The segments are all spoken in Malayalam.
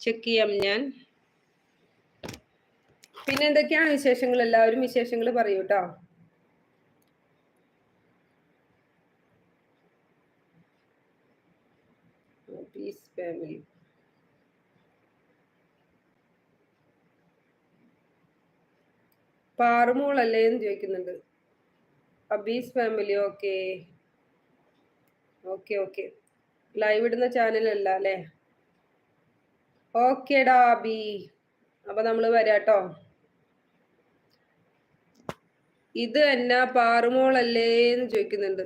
ചെക്ക് ചെയ്യാം ഞാൻ. പിന്നെ എന്തൊക്കെയാണ് വിശേഷങ്ങൾ? എല്ലാവരും വിശേഷങ്ങൾ പറയൂ കേട്ടോ പീസ് പാറുമോളല്ലേ എന്ന് ചോദിക്കുന്നുണ്ട്. Abees family okay okay okay live ഇടുന്ന ചാനലല്ല അല്ലേ? ഓക്കേടാ ഡാബി അപ്പൊ നമ്മൾ വരാട്ടോ ഇത് എന്നാ പാറുമോളല്ലേ എന്ന് ചോദിക്കുന്നുണ്ട്.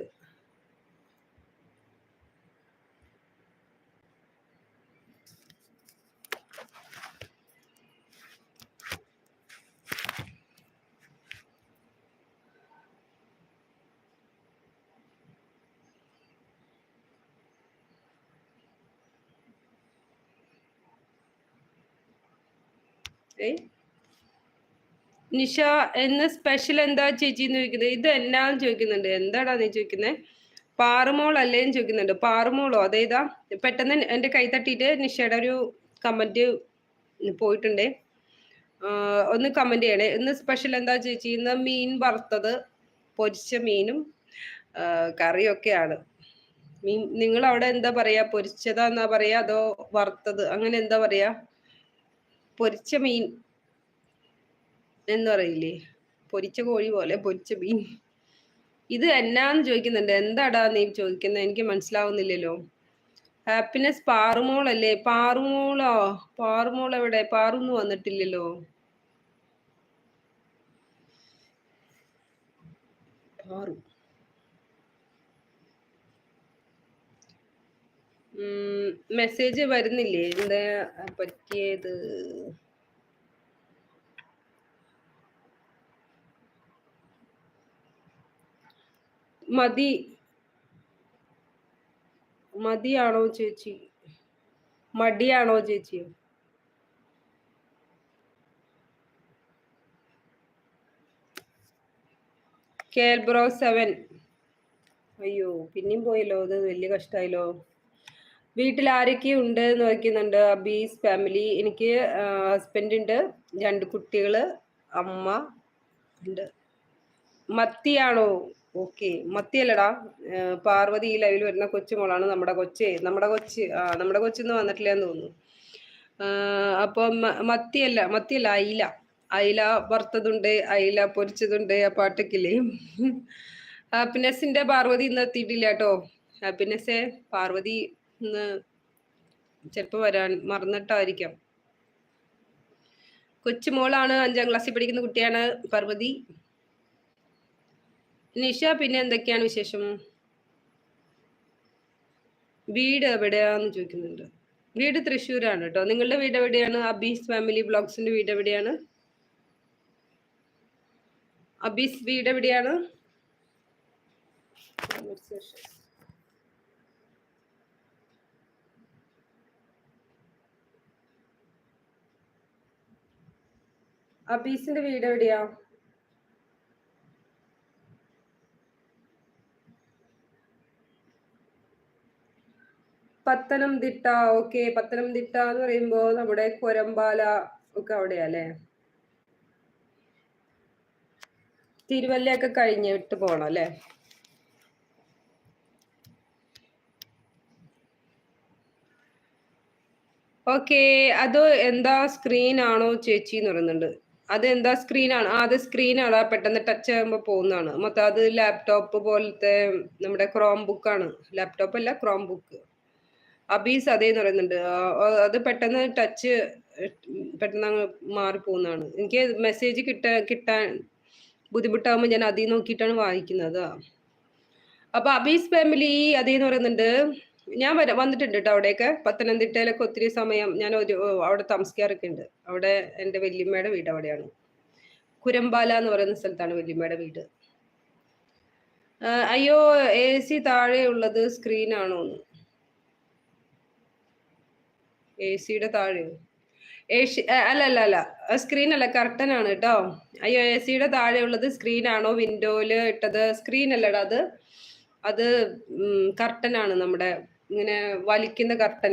നിഷ എന്ന സ്പെഷ്യൽ എന്താ ചേച്ചി എന്ന് ചോദിക്കുന്നത്? ഇത് എന്നാന്ന് ചോദിക്കുന്നുണ്ട്. എന്താടാ നീ ചോദിക്കുന്നത് പാറുമോൾ അല്ലേന്ന് ചോദിക്കുന്നുണ്ട്. പാറുമോളോ? അതേതാ? പെട്ടെന്ന് എന്റെ കൈ തട്ടിയിട്ട് നിഷയുടെ ഒരു കമന്റ് പോയിട്ടുണ്ട്. ഒന്ന് കമന്റ് ചെയ്യണേ. ഇന്ന് സ്പെഷ്യൽ എന്താ ചേച്ചി? ഇന്ന് മീൻ വറുത്തത്. പൊരിച്ച മീനും കറിയൊക്കെയാണ്. മീൻ നിങ്ങൾ അവിടെ എന്താ പറയാ? പൊരിച്ചതാന്നാ പറയാ? അതോ വറുത്തത്? അങ്ങനെ എന്താ പറയാ? പൊരിച്ച മീൻ എന്ന് പറയില്ലേ? പൊരിച്ച കോഴി പോലെ പൊരിച്ച മീൻ. ഇത് എന്നാന്ന് ചോദിക്കുന്നുണ്ട്. എന്താടാ നീ ചോദിക്കുന്നത് എനിക്ക് മനസ്സിലാവുന്നില്ലല്ലോ. ഹാപ്പിനെസ് പാറുമോൾ അല്ലേ പാറുമോളോ? പാറുമോൾ എവിടെ? പാറുന്നു വന്നിട്ടില്ലല്ലോ. പാറു. മെസ്സേജ് വരുന്നില്ലേ? എന്താ പറ്റിയത്? മതി. മതിയാണോ ചേച്ചി? മടിയാണോ ചേച്ചി? കേൽബ്രോ സെവൻ. അയ്യോ പിന്നെയും പോയല്ലോ. അത് വലിയ കഷ്ടമായല്ലോ വീട്ടിൽ ആരൊക്കെ ഉണ്ട് എന്ന് നോക്കുന്നുണ്ട്. അബീസ് ഫാമിലി എനിക്ക് ഹസ്ബൻഡ് ഉണ്ട്. രണ്ട് കുട്ടികൾ അമ്മ ഉണ്ട്. മത്തിയാണോ? ഓക്കെ. മത്തിയല്ലടാ. പാർവതി ഈ ലൈവിൽ വരുന്ന കൊച്ചുമോളാണ് നമ്മുടെ കൊച്ചേ. നമ്മുടെ കൊച്ച്. ആ നമ്മുടെ കൊച്ചിന്ന് വന്നിട്ടില്ല എന്ന് തോന്നുന്നു അപ്പൊ മത്തിയല്ല മത്തിയല്ല അയില. അയില വറുത്തതുണ്ട് അയില പൊരിച്ചതുണ്ട് ആ പാട്ടക്കില്ലേ ഹാപ്പിനെസിന്റെ പാർവതി ഇന്ന് എത്തിയിട്ടില്ല കേട്ടോ. ഹാപ്പിനെസ്സേ പാർവതി ഇന്ന് ചിലപ്പോ വരാൻ മറന്നിട്ടായിരിക്കാം. കൊച്ചുമോളാണ് അഞ്ചാം ക്ലാസ്സിൽ പഠിക്കുന്ന കുട്ടിയാണ് പർവതി. നിഷ പിന്നെ എന്തൊക്കെയാണ് വിശേഷം? വീട് എവിടെയാന്ന് ചോദിക്കുന്നുണ്ട്. വീട് തൃശ്ശൂരാണ് കേട്ടോ നിങ്ങളുടെ വീട് എവിടെയാണ്? അബീസ് ഫാമിലി ബ്ലോഗ്സിന്റെ വീട് എവിടെയാണ്? അബീസ് വീട് എവിടെയാണ്? അബീസിന്റെ വീട് എവിടെയാ? പത്തനംതിട്ട. ഓക്കെ പത്തനംതിട്ട എന്ന് പറയുമ്പോ നമ്മുടെ കൊരമ്പാല ഒക്കെ അവിടെയാ അല്ലേ? തിരുവല്ലയൊക്കെ കഴിഞ്ഞിട്ട് പോണം അല്ലേ? ഓക്കെ അത് എന്താ സ്ക്രീൻ ആണോ ചേച്ചി എന്ന് പറയുന്നുണ്ട്. അത് എന്താ സ്ക്രീനാണ് ആ അത് സ്ക്രീനാണ് പെട്ടെന്ന് ടച്ച് ആകുമ്പോൾ പോകുന്നതാണ്. മൊത്തം അത് ലാപ്ടോപ്പ് പോലത്തെ നമ്മുടെ ക്രോം ബുക്ക് ആണ്. ലാപ്ടോപ്പ് അല്ല ക്രോം ബുക്ക് അബീസ് അതേന്ന് പറയുന്നുണ്ട്. അത് പെട്ടെന്ന് ടച്ച് പെട്ടെന്ന് അങ്ങ് മാറിപ്പോകുന്നതാണ് എനിക്ക് മെസ്സേജ് കിട്ട കിട്ടാൻ ബുദ്ധിമുട്ടാകുമ്പോൾ ഞാൻ അതിൽ നോക്കിയിട്ടാണ് വായിക്കുന്നത്. അപ്പൊ അബീസ് ഫാമിലി അതേന്ന് പറയുന്നുണ്ട്. ഞാൻ വര വന്നിട്ടുണ്ട് കേട്ടോ അവിടെയൊക്കെ. പത്തനംതിട്ടയിലൊക്കെ ഒത്തിരി സമയം ഞാൻ ഒരു അവിടെ താമസിക്കാറൊക്കെ ഉണ്ട് അവിടെ എന്റെ വല്യമ്മയുടെ വീട് അവിടെയാണ്. കുരമ്പാല എന്ന് പറയുന്ന സ്ഥലത്താണ് വല്യമ്മയുടെ വീട്. അയ്യോ എ സി താഴെ ഉള്ളത് സ്ക്രീനാണോ എ സിയുടെ താഴെ. ഏഷി അല്ല അല്ല അല്ല സ്ക്രീൻ അല്ല കർട്ടൻ ആണ് കേട്ടോ. അയ്യോ എ സിയുടെ താഴെ ഉള്ളത് സ്ക്രീനാണോ? വിൻഡോയിൽ ഇട്ടത് സ്ക്രീൻ അല്ലടാ അത് അത് കർട്ടനാണ് നമ്മുടെ ഇങ്ങനെ വലിക്കുന്ന കർട്ടൻ